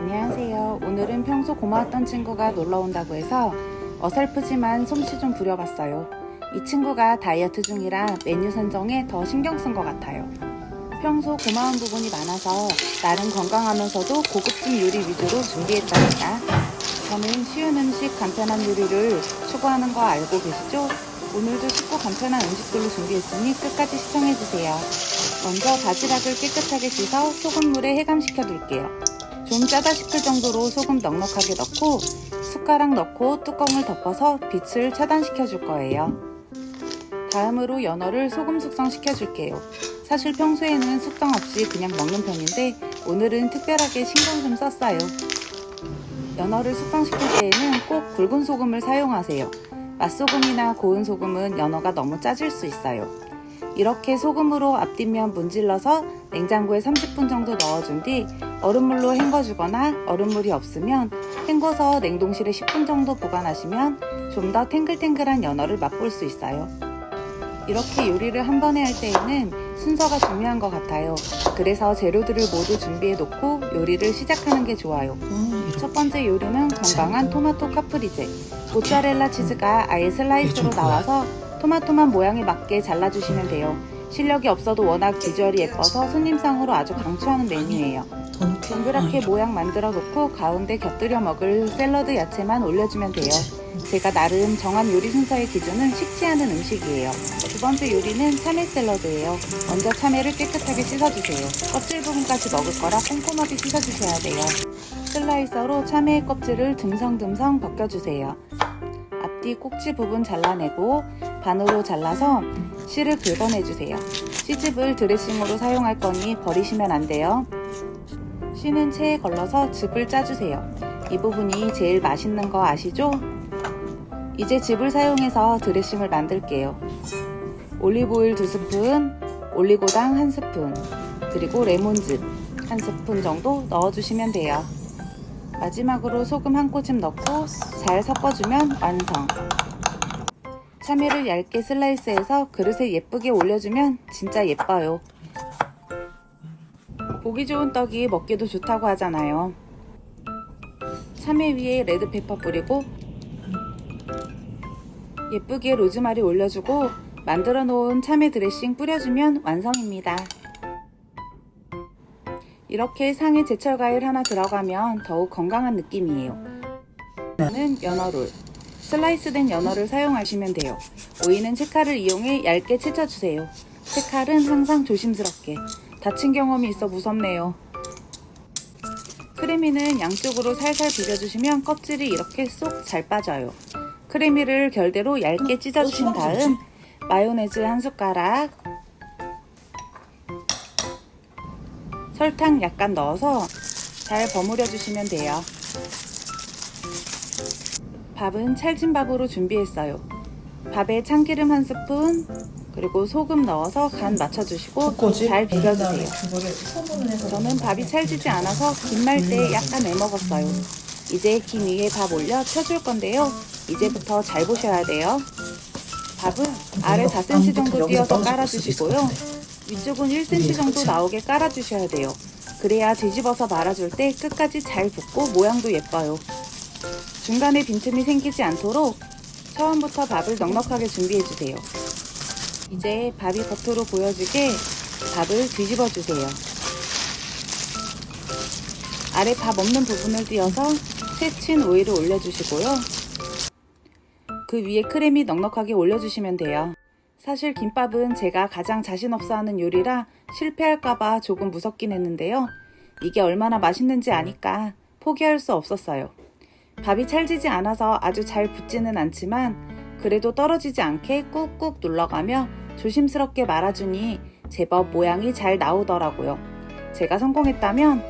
안녕하세요. 오늘은 평소 고마웠던 친구가 놀러 온다고 해서 어설프지만 솜씨 좀 부려봤어요. 이 친구가 다이어트 중이라 메뉴 선정에 더 신경 쓴 것 같아요. 평소 고마운 부분이 많아서 나름 건강하면서도 고급진 요리 위주로 준비했답니다. 저는 쉬운 음식, 간편한 요리를 추구하는 거 알고 계시죠? 오늘도 쉽고 간편한 음식들로 준비했으니 끝까지 시청해주세요. 먼저 바지락을 깨끗하게 씻어 소금물에 해감시켜 둘게요. 좀 짜다 싶을 정도로 소금 넉넉하게 넣고 숟가락 넣고 뚜껑을 덮어서 빛을 차단시켜 줄 거예요. 다음으로 연어를 소금 숙성시켜 줄게요. 사실 평소에는 숙성 없이 그냥 먹는 편인데 오늘은 특별하게 신경 좀 썼어요. 연어를 숙성시킬 때에는 꼭 굵은 소금을 사용하세요. 맛소금이나 고운 소금은 연어가 너무 짜질 수 있어요. 이렇게 소금으로 앞뒷면 문질러서 냉장고에 30분 정도 넣어준 뒤 얼음물로 헹궈주거나 얼음물이 없으면 헹궈서 냉동실에 10분 정도 보관하시면 좀 더 탱글탱글한 연어를 맛볼 수 있어요. 이렇게 요리를 한 번에 할 때에는 순서가 중요한 것 같아요. 그래서 재료들을 모두 준비해 놓고 요리를 시작하는 게 좋아요. 첫 번째 요리는 건강한 토마토 카프리제. 모짜렐라 치즈가 아예 슬라이스로 나와서 토마토만 모양에 맞게 잘라주시면 돼요. 실력이 없어도 워낙 비주얼이 예뻐서 손님상으로 아주 강추하는 메뉴예요. 동그랗게 모양 만들어 놓고 가운데 곁들여 먹을 샐러드 야채만 올려주면 돼요. 제가 나름 정한 요리 순서의 기준은 식지 않은 음식이에요. 두 번째 요리는 참외 샐러드예요. 먼저 참외를 깨끗하게 씻어주세요. 껍질 부분까지 먹을 거라 꼼꼼하게 씻어주셔야 돼요. 슬라이서로 참외의 껍질을 듬성듬성 벗겨주세요. 앞뒤 꼭지 부분 잘라내고 반으로 잘라서 씨를 긁어내주세요. 씨즙을 드레싱으로 사용할 거니 버리시면 안 돼요. 씨는 체에 걸러서 즙을 짜주세요. 이 부분이 제일 맛있는 거 아시죠? 이제 즙을 사용해서 드레싱을 만들게요. 올리브오일 2스푼, 올리고당 1스푼, 그리고 레몬즙 1스푼 정도 넣어주시면 돼요. 마지막으로 소금 한 꼬집 넣고 잘 섞어주면 완성. 참외를 얇게 슬라이스해서 그릇에 예쁘게 올려주면 진짜 예뻐요. 보기 좋은 떡이 먹기도 좋다고 하잖아요. 참외 위에 레드페퍼 뿌리고 예쁘게 로즈마리 올려주고 만들어 놓은 참외 드레싱 뿌려주면 완성입니다. 이렇게 상에 제철 과일 하나 들어가면 더욱 건강한 느낌이에요. 는 연어롤. 슬라이스된 연어를 사용하시면 돼요. 오이는 채칼을 이용해 얇게 채쳐주세요. 채칼은 항상 조심스럽게. 다친 경험이 있어 무섭네요. 크래미는 양쪽으로 살살 비벼주시면 껍질이 이렇게 쏙 잘 빠져요. 크래미를 결대로 얇게 찢어주신 다음 마요네즈 한 숟가락, 설탕 약간 넣어서 잘 버무려 주시면 돼요. 밥은 찰진 밥으로 준비했어요. 밥에 참기름 한 스푼, 그리고 소금 넣어서 간 맞춰주시고 잘 비벼주세요. 저는 밥이 찰지지 않아서 김말 때 약간 애먹었어요. 이제 김 위에 밥 올려 펴줄 건데요. 이제부터 잘 보셔야 돼요. 밥은 아래 4cm 정도 띄어서 깔아주시고요. 위쪽은 1cm 정도 나오게 깔아주셔야 돼요. 그래야 뒤집어서 말아줄 때 끝까지 잘 붓고 모양도 예뻐요. 중간에 빈틈이 생기지 않도록 처음부터 밥을 넉넉하게 준비해주세요. 이제 밥이 겉으로 보여지게 밥을 뒤집어 주세요. 아래 밥 없는 부분을 띄어서 채친 오이를 올려주시고요. 그 위에 크림이 넉넉하게 올려주시면 돼요. 사실 김밥은 제가 가장 자신 없어 하는 요리라 실패할까봐 조금 무섭긴 했는데요. 이게 얼마나 맛있는지 아니까 포기할 수 없었어요. 밥이 찰지지 않아서 아주 잘 붙지는 않지만 그래도 떨어지지 않게 꾹꾹 눌러가며 조심스럽게 말아주니 제법 모양이 잘 나오더라고요. 제가 성공했다면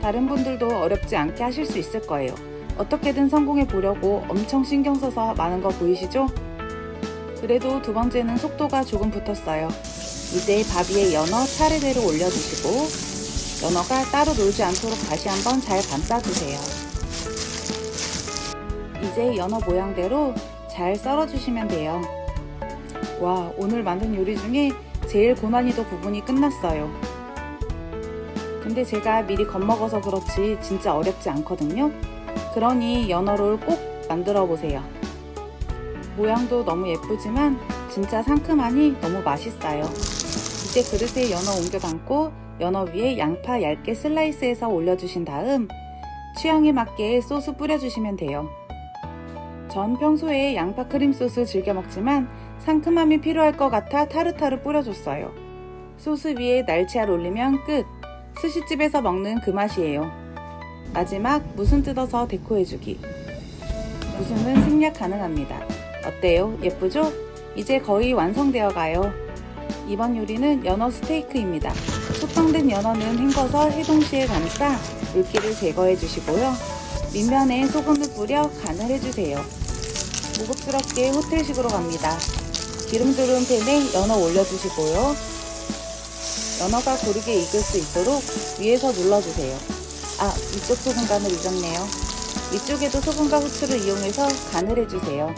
다른 분들도 어렵지 않게 하실 수 있을 거예요. 어떻게든 성공해 보려고 엄청 신경 써서 많은 거 보이시죠? 그래도 두 번째는 속도가 조금 붙었어요. 이제 밥 위에 연어 차례대로 올려주시고 연어가 따로 놀지 않도록 다시 한번 잘 감싸주세요. 이제 연어 모양대로 잘 썰어주시면 돼요. 와, 오늘 만든 요리 중에 제일 고난이도 부분이 끝났어요. 근데 제가 미리 겁먹어서 그렇지 진짜 어렵지 않거든요. 그러니 연어를 꼭 만들어 보세요. 모양도 너무 예쁘지만 진짜 상큼하니 너무 맛있어요. 이제 그릇에 연어 옮겨 담고 연어 위에 양파 얇게 슬라이스해서 올려주신 다음 취향에 맞게 소스 뿌려주시면 돼요. 전 평소에 양파 크림 소스 즐겨 먹지만 상큼함이 필요할 것 같아 타르타르 뿌려줬어요. 소스 위에 날치알 올리면 끝! 스시집에서 먹는 그 맛이에요. 마지막 무순 뜯어서 데코해주기. 무순은 생략 가능합니다. 어때요? 예쁘죠? 이제 거의 완성되어 가요. 이번 요리는 연어 스테이크입니다. 숙성된 연어는 헹궈서 해동시에 감싸 물기를 제거해 주시고요. 밑면에 소금을 뿌려 간을 해주세요. 무겁스럽게 호텔식으로 갑니다. 기름 두른 팬에 연어 올려주시고요. 연어가 고르게 익을 수 있도록 위에서 눌러주세요. 아, 위쪽 소금 간을 잊었네요. 위쪽에도 소금과 후추를 이용해서 간을 해주세요.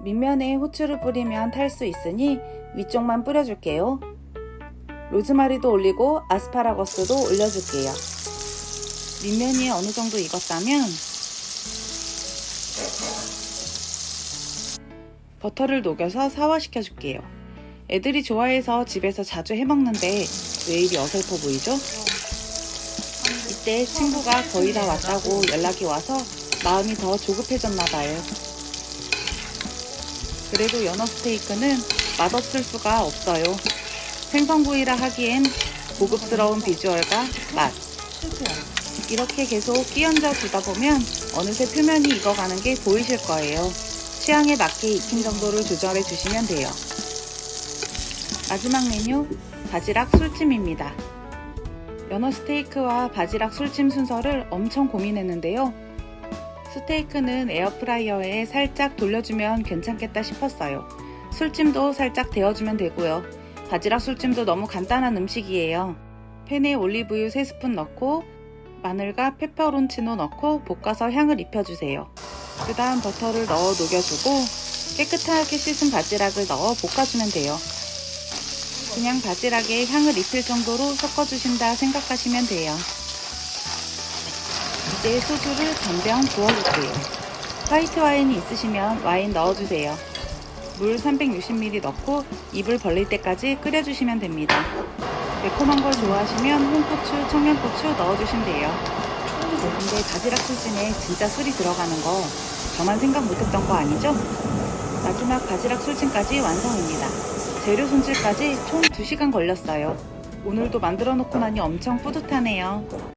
밑면에 후추를 뿌리면 탈 수 있으니 위쪽만 뿌려줄게요. 로즈마리도 올리고 아스파라거스도 올려줄게요. 밑면이 어느 정도 익었다면 버터를 녹여서 사와시켜 줄게요. 애들이 좋아해서 집에서 자주 해먹는데 왜 이리 어설퍼 보이죠? 이때 친구가 거의 다 왔다고 연락이 와서 마음이 더 조급해졌나 봐요. 그래도 연어 스테이크는 맛없을 수가 없어요. 생선구이라 하기엔 고급스러운 비주얼과 맛. 이렇게 계속 끼얹어 주다 보면 어느새 표면이 익어가는 게 보이실 거예요. 취향에 맞게 익힌 정도를 조절해 주시면 돼요. 마지막 메뉴, 바지락 술찜입니다. 연어 스테이크와 바지락 술찜 순서를 엄청 고민했는데요. 스테이크는 에어프라이어에 살짝 돌려주면 괜찮겠다 싶었어요. 술찜도 살짝 데워주면 되고요. 바지락 술찜도 너무 간단한 음식이에요. 팬에 올리브유 3스푼 넣고 마늘과 페퍼론치노 넣고 볶아서 향을 입혀주세요. 그 다음 버터를 넣어 녹여주고 깨끗하게 씻은 바지락을 넣어 볶아주면 돼요. 그냥 바지락에 향을 입힐 정도로 섞어주신다 생각하시면 돼요. 이제 소주를 전병 부어줄게요. 화이트 와인이 있으시면 와인 넣어주세요. 물 360ml 넣고 입을 벌릴 때까지 끓여주시면 됩니다. 매콤한 걸 좋아하시면 홍고추, 청양고추 넣어주시면 돼요. 근데 바지락 술찜에 진짜 술이 들어가는 거 저만 생각 못했던 거 아니죠? 마지막 바지락 술찜까지 완성입니다. 재료 손질까지 총 2시간 걸렸어요. 오늘도 만들어 놓고 나니 엄청 뿌듯하네요.